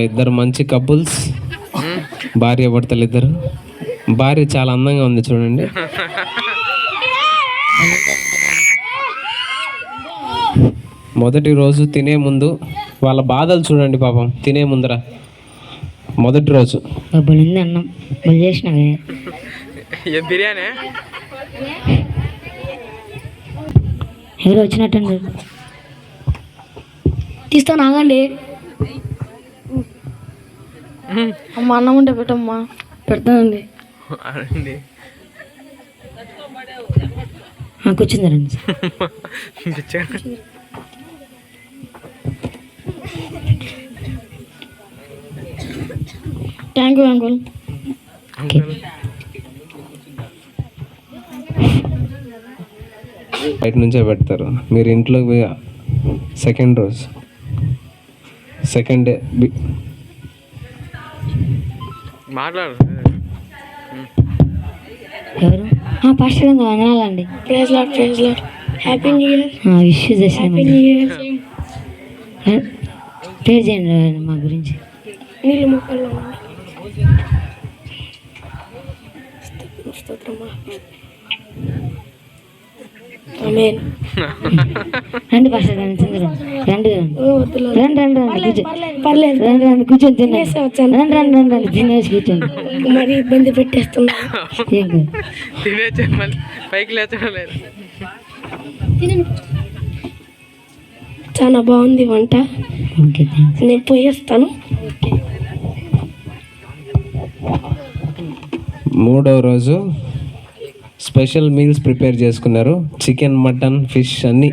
ఇద్దరు మంచి కపుల్స్ భార్య భర్తలు ఇద్దరు. భార్య చాలా అందంగా ఉంది చూడండి. మొదటి రోజు తినే ముందు వాళ్ళ బాధలు చూడండి పాపం తినే ముందర. మొదటి రోజు. అన్నం. బిర్యానీ? వచ్చినట్టు తీస్తాను ఆగండి అమ్మ అన్నం ఉంటే పెట్టమ్మా. పెడతానండి. కూర్చుంది రండి థ్యాంక్ యూ అంకుల్ బయట నుంచే పెడతారు. మీరు ఇంట్లో సెకండ్ రోజు. సెకండ్ డే మాట్లాడు. ఎవరు? పాస్టర్ గారు వందనాలండి? Praise lord praise lord happy new year wish చేసామండి న్యూ ఇయర్ పేరు చేయండి మా గురించి. నీళ్ళు మొక్కల్లో స్తోత్రమా రండి పాస్టర్ గారు తిందురు రండి రండి. ఓ వద్దులే. రండి రండి రండి కూర్చో పర్లేదు రండి రండి కూర్చొని తినేసి వచ్చాను. రండి రండి రండి రండి తినేసి కూర్చోండి. మరి ఇబ్బంది పెట్టేస్తున్నా. పైకి లేచడం లేదు చాలా బాగుంది వంట. నేను పోయేస్తాను. మూడవ రోజు స్పెషల్ మీల్స్ ప్రిపేర్ చేసుకున్నారు. చికెన్ మటన్ ఫిష్ అన్ని.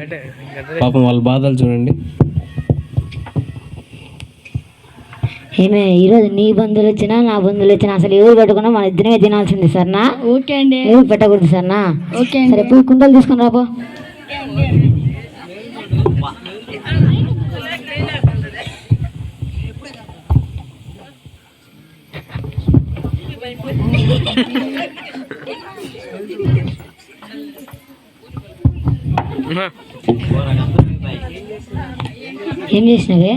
పాపం వాళ్ళ బాధలు చూడండి. ఏమే ఈరోజు నీ బంధువులు వచ్చినా నా బంధువులు వచ్చినా అసలు ఎవరు పెట్టుకున్నా మన ఇద్దరమే తినాల్సింది సరేనా? ఓకే అండి. ఎవరు పెట్టకూడదు సరేనా? ఓకే సరే పోయి కుండలు తీసుకుని రాపో. ఏం చేసినవే?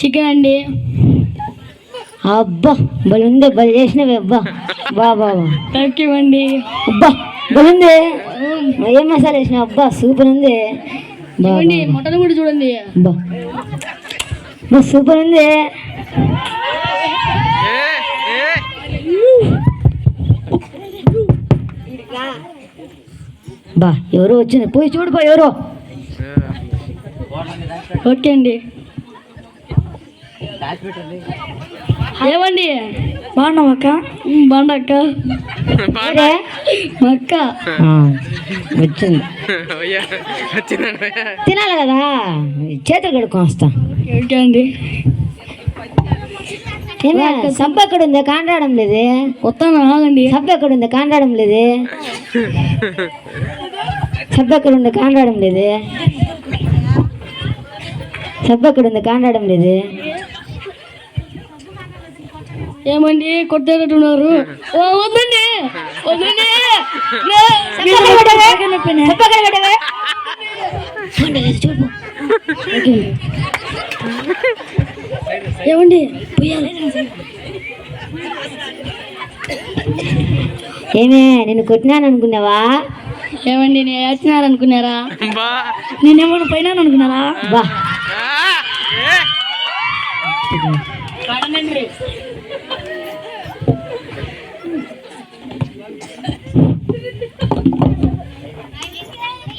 చికెన్ అండి. అబ్బా బలుంది బలి చేసినవే అబ్బా. బాబా థ్యాంక్ యూ అండి. అబ్బా బలుంది ఏం మసాలా వేసినావు అబ్బా సూపర్ ఉంది. మటన్ కూడా చూడండి. బా. బా సూపర్ ఉంది. బా ఎవరో వచ్చింది పోయి చూడు బా ఎవరో. ఓకే అండి. ఏమండి? బాగున్నావు అక్క? ఉమ్, బాగున్నా అక్క. వచ్చింది. తినాలి కదా? చేతులు కడుక్కొని వస్తా. ఓకే అండి. సబ్బు ఎక్కడ ఉంది కాండాడం లేదే వస్తాను ఆగండి సబ్బు ఎక్కడ ఉంది కాండాడం లేదే సబ్బు ఎక్కడ ఉంది కాండాడం లేదే సబ్బు ఎక్కడ ఉంది కాండాడం లేదే ఏమండి కొట్టేటట్టున్నారు ఓ, వద్దండి వద్దండి సబ్బు ఎక్కడ పెట్టావే? సబ్బు ఎక్కడ పెట్టావే? చూడండి, లేదు, చూడు ఓకే. ఏమండి? పోయాలి ఏమే నిన్ను కొట్టినాను అనుకున్నావా ఏమండి నేను ఏడ్చినారు అనుకున్నారా బా నేనేమన్నా పైన అనుకున్నారా బా